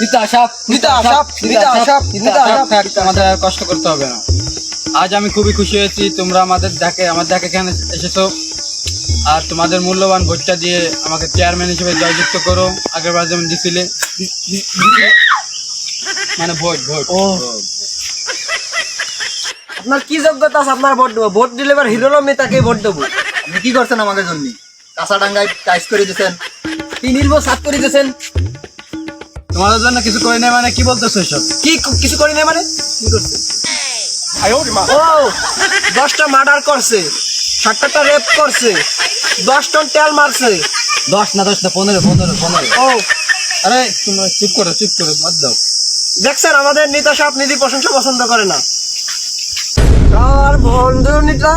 নিতা। থাক, আমাদের আর কষ্ট করতে হবে না। আজ আমি খুবই খুশি হয়েছি তোমরা আমাদের দেখে আমার দেখে এখানে এসেছ। আর তোমাদের মূল্যবান ভোটটা দিয়ে আমাকে চেয়ারম্যান হিসেবে জয়যুক্ত করো। আগের বার যেমন দিছিলে। মানে ভোট ভোট ও। আপনার কি যোগ্যতা আছে? আপনার ভোট দেবো। ভোট দিলে এবার হিরো আলম নেতাকে ভোট দেবো। আপনি কি করছেন আমাদের জন্য? কাঁচাডাঙ্গায় টাইস করে দিয়েছেন। কি নির্ব সাত করে দিয়েছেন। তোমাদের জন্য কিছু করে নেই মানে কি বলতেছো এসব? কি কিছু করি না মানে? কি করছে? ও দশটা মার্ডার করছে ষাটটা রেপ করছে দশ টন তেল মারছে। দশ না দশ না পনেরো পনেরো পনেরো। ও। আরে তোমরা চুপ করো চুপ করো বাদ দাও। দেখছেন আমাদের নেতা সাহেব নিধি প্রশংসা পছন্দ করে না। আর বন্ধু নেতা?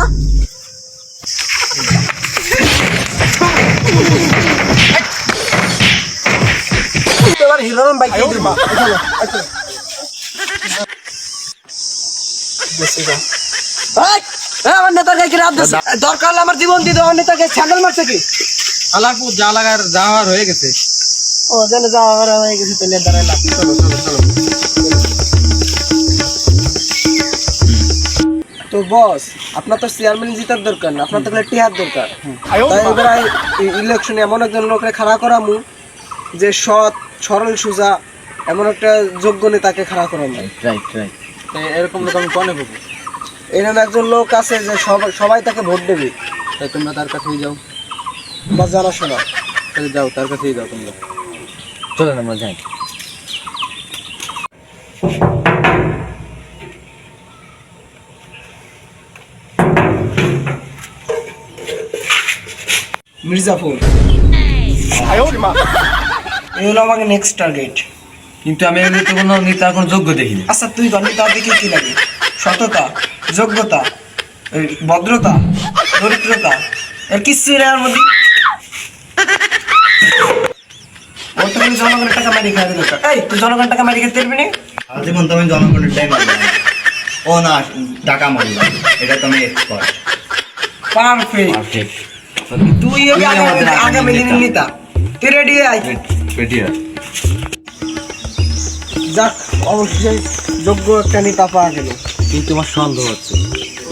বাইক দিব এই, আমার নেতাকে কি রাত দরকার হলে আমার জীবন দেবো আমার স্যান্ডেল মারছে কি আলাপুর যা লাগার যাওয়ার হয়ে গেছে ও জানে যাওয়া করা হয়ে গেছে তাহলে দাঁড়াইলাম চলো চলো চলো তো বস আপনার তো চেয়ারম্যান জিতার দরকার না আপনার তো টিহার দরকার তাই এবার ইলেকশনে এমন একজন লোকরে খাড়া করামু যে সৎ সরল সুজা এমন একটা যোগ্য নেতাকে খাড়া করামু রাইট রাইট এরকম লোক আমি কনে পাবো এরকম একজন লোক আছে যে সবাই সবাই তাকে ভোট দেবে। তাই তোমরা তার কাছেই যাও। বা জানাশোনা তাহলে যাও তার কাছেই যাও তোমরা। চলেন আমরা যাই। মির্জাফর এই হলো আমাকে নেক্সট টার্গেট কিন্তু আমি এমনি তো কোনো নেতা এখন যোগ্য দেখিনি আচ্ছা তুই গণিত তার দিকে কি লাগে? সততা যোগ্যতা ভদ্রতা দরিদ্রতা এর কিচ্ছুই নেই আর মধ্যে। ওর তো খালি জনগণের টাকা মারি খাওয়া দরকার এই তুই জনগণের টাকা মারি খেতে পারবি না? আজীবন তো আমি জনগণের টাইম ও না টাকা মারলাম এটা তো আমি এক্সপার্ট পারফেক্ট পারফেক্ট তুই আগামী- দিনের নেতা। তুই রেডি আই পেটিয়া যাক অবশ্যই যোগ্য একটা নেতা পাওয়া গেল। কিন্তু আমার সন্দেহ হচ্ছে।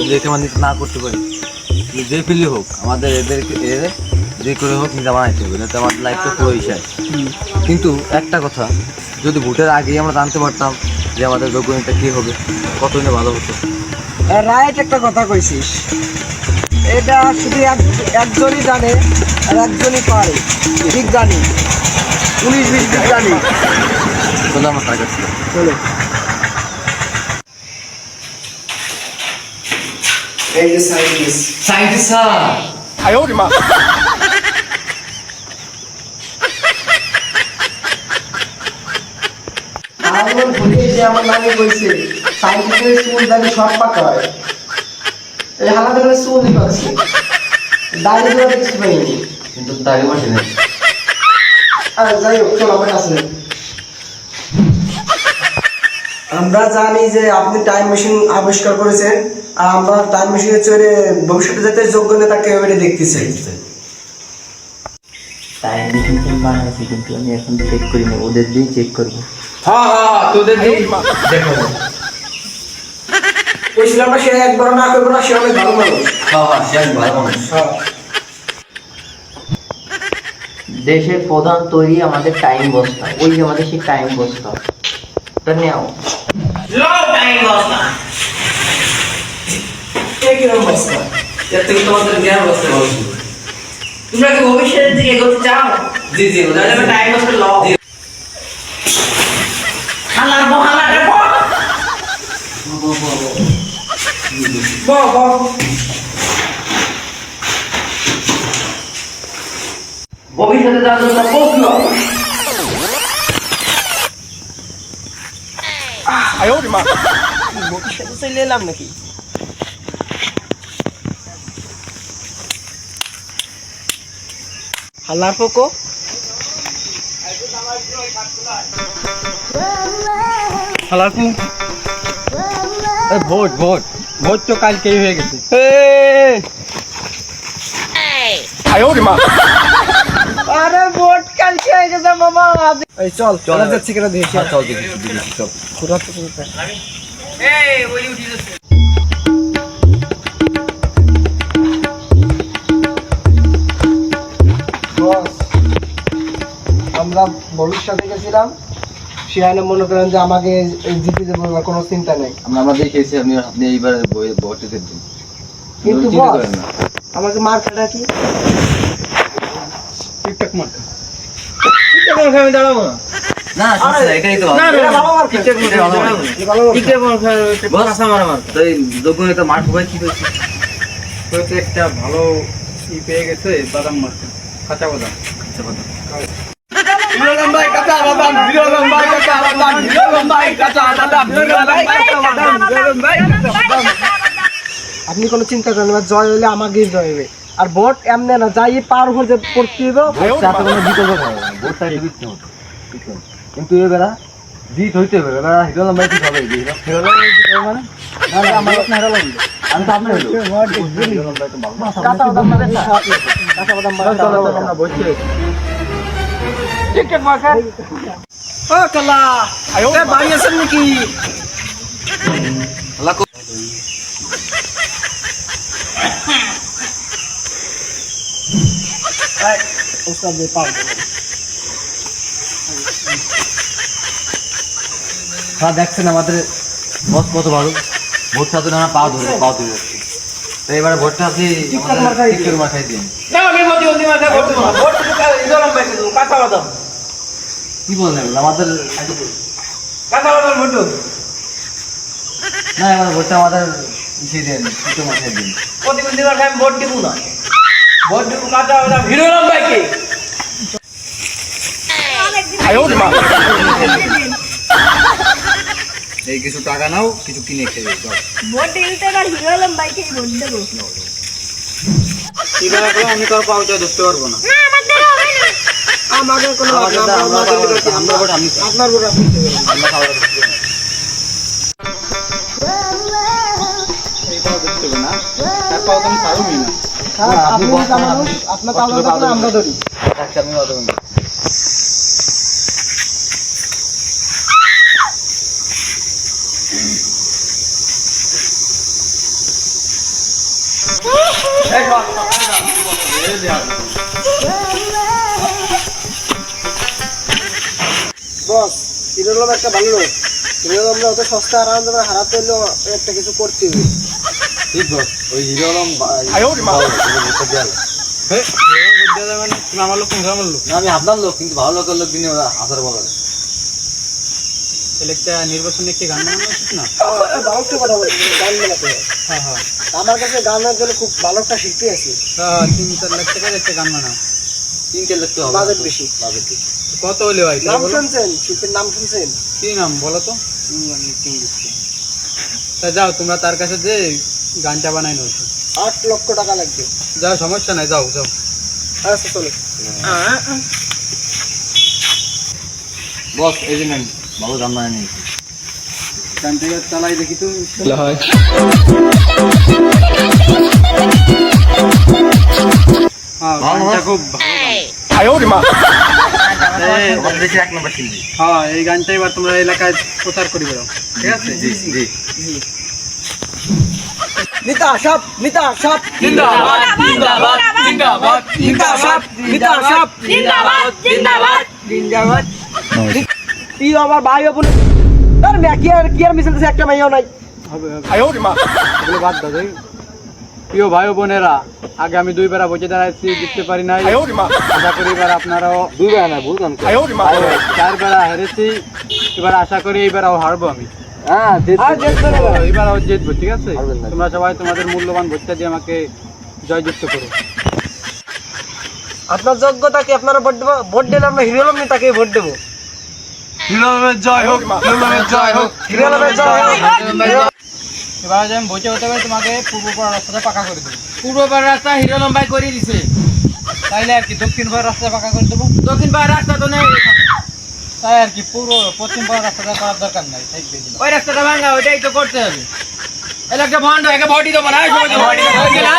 যদি আমার নিতে না করতে পারি যে ফিলি হোক আমাদের এদেরকে এদের যে করে হোক নিতে বানাইতে হবে যাতে আমার লাইফটা পুরো শেষ। কিন্তু একটা কথা যদি ভোটের আগেই আমরা জানতে পারতাম যে আমাদের যোগ্য নেতা কী হবে কতই না ভালো হতো? রাইট একটা কথা কইছিস। এটা শুধু এক- একজনই জানে আর একজনই পারে। বিজ্ঞানী উনিশ বিশ টার্গেট ছিল চলো। এই যে সাইন্টিস্ট সাইন্টিস্ট স্যার। আমার ভুলে যে আমার নামে বলছে সাইন্টিস্টের চুল সব পাকা হয়। এই পাচ্ছে পাইনি কিন্তু দাড়ি বসে নেই। যাই হোক চল আমার কাছে আমরা জানি যে আপনি টাইম মেশিন আবিষ্কার করেছেন আর আমরা টাইম মেশিনে চড়ে ভবিষ্যতে যাতে যোগ্য নেতাকে এবারে দেখতে চাই তাই আমি কিন্তু বানাইছি কিন্তু? আমি এখন চেক করিনি ওদের দিয়ে চেক করব। হ্যাঁ হ্যাঁ তোদের দেখো। বলছিলাম না সে একবার না করব না সে অনেক ভালো মানুষ। হ্যাঁ হ্যাঁ সে ভালো মানুষ। দেশের প্রধান তৈরি আমাদের টাইম বস্তা। ওই যে আমাদের সেই টাইম বস্তা। ওটা নেও। জ্ঞান বসতে ভবিষ্যতের দিকে চাও? টাইম ভবিষ্যতে যাওয়ার জন্য। ভবিষ্যতে চলে এলাম নাকি? হালার পোকো। Vote vote. ভোট তো কালকেই হয়ে গেছে। আরে ভোট কালকে গেছে এই চল চল। যাচ্ছি কেন দেখি চল দেখি দেখি চল। ঘোরাতে ঘুরতে বস, আমরা বড়ির সাথে গেছিলাম। সেখানে মনে করেন যে আমাকে জিতে দেবো এবার কোনো চিন্তা নেই। আমরা আমরা দেখেছি আপনি আপনি এইবার ভর্তিতে দিন। কিন্তু আমাকে মার খাটা কি? টিকটক মার টিকটক মার আমি দাঁড়াবো না না সমস্যা এটাই তো ভালো। এটা ভালো মার ঠিকঠাক মতো ভালো মার। এটা ভালো মার বস। কাঁচা মারা মার তো এই যোগ্য নেতা মাঠ কি হয়েছে হয়তো একটা ভালো ই পেয়ে গেছে বাদাম মার কাঁচা বাদাম আচ্ছা কথা আপনি কোনো চিন্তা করেন না জয় হলে আমাকেই জয় হবে আর ভোট এমনি না যাই পার হয়ে যে পড়তে হবে তাতে কোনো বিকল্প থাকে না ভোটটা একটু দিতে বুঝছেন? কিন্তু এবার জিত হইতে হবে এবার হিরো লম্বাই কি হবে হবে মানে? না না আমার না হিরো লম্বাই। আমি তো আপনার হলো হিরো লম্বাই তো ভালো। কাঁচা বাদাম মারে না কাঁচা বাদাম মারে না। আমরা বসে ও কালা এ বাড়ি আছেন নাকি আল্লাহ কো- পাও হ্যাঁ দেখছেন আমাদের বস কত ভালো। ভোটটা তো আমরা পাও ধরে পাও ধরে যাচ্ছি। তো এবারে ভোটটা আপনি টিকের মাথায় দিন। না আমি না ভোট কাঁচা বাদাম। কি বলেন আমাদের কাঁচা বাদাম ভোট না এবার ভোটটা আমাদের ইসে দেন মাথায় দিন। প্রতিবন্ধী মার্কা আমি ভোট দিব না। হিরো লম্বাইকে এই কিছু টাকা নাও কিছু কিনে খেয়ে যাও। হিরো এবার আমি কারও পাওয়া ধরতে পারব না। না না। আমাকে কোনো আমি আপনার ভোট আপনি দেবেন। আমরা খাওয়া হবে না। তার তো আমি না। আপনি বস, আপনার আমরা ধরি আচ্ছা আমি একটা ভালো লোক হিরোলম অত সস্তা আর আনন্দ করে হারাতে হলেও একটা কিছু করতে হবে। ওই হিরো আলম। মানে আমার লোক তুমি আমার লোক। আমি আপনার লোক কিন্তু ভালো লোকের লোক দিনে আসার বলা একটা নির্বাচনে একটি গান না? বাউটে কথা বলছি গান মেলাতে হ্যাঁ হ্যাঁ। আমার কাছে গানের জন্য খুব ভালো একটা শিল্পী আছে। হ্যাঁ তিন চার লাখ টাকার একটা গান বানাও। তিন চার লাখ তো বাজেট বেশি। বাজেট বেশি। কত হলে ভাই নাম শুনছেন? শিল্পীর নাম শুনছেন? কি নাম বলো তো। তা যাও তোমরা তার কাছে যে গানটা বানাই নাও আট লক্ষ টাকা লাগবে। যাও সমস্যা নাই যাও যাও। আচ্ছা চলো। বস এই যে নেন ভালো গান বানিয়ে নিয়েছি। গানটা এবার চালাই দেখি তো। হ্যাঁ। খুব হ্যাঁ এই গানটা এবার তোমরা এলাকায় প্রচার করে বেরো ঠিক আছে? জি জি। নিতা সাপ নিতা সাপ জিন্দাবাদ জিন্দাবাদ। জিন্দাবাদ নিতা সাপ নিতা সাপ জিন্দাবাদ। জিন্দাবাদ। জিন্দাবাদ তুই আমার ভাই বোন আর মেয়ে আর কি আর মিশন একটা মাইও নাই। হবে হবে। এগুলো বাদ দাও এই। প্রিয় ভাই বোনেরা আগে আমি দুই বেড়া বসে দাঁড়াইছি জিততে পারি নাই। আশা করি এবার আপনারাও দুই বেলা না ভুল। চার বেড়া হেরেছি। এবার আশা করি এইবারও হারবো আমি। হ্যাঁ জিতবে ঠিক আছে? তোমরা সবাই তোমাদের মূল্যবান ভোটটা দিয়ে আমাকে জয়যুক্ত করো। আপনার যোগ্যতা কি? আপনারা ভোট দেবো? ভোট দিলে আমরা হিরো আলম তাকে ভোট দেবো? জয় হোক জয় হোক জয় হোক। এবার যদি আমি বসে হতে পারি তোমাকে পূর্ব পাড়ার রাস্তাটা পাকা করে দেবো। পূর্ব পাড়ার রাস্তা হিরো লম্বাই করে দিছে। তাইলে আর কি দক্ষিণ পাড়ার রাস্তা পাকা করে দেবো? দক্ষিণ পাড়ার রাস্তা তো নেই। এখানে। তাই আর কি পুরো পশ্চিম পাড়ার রাস্তাটা করার দরকার নাই ওই রাস্তাটা ভাঙা ওইটাই তো করতে হবে। এলে একটা ভন্ড একে ভটি দেবো না এই সময় তো ভটি দেবো। না,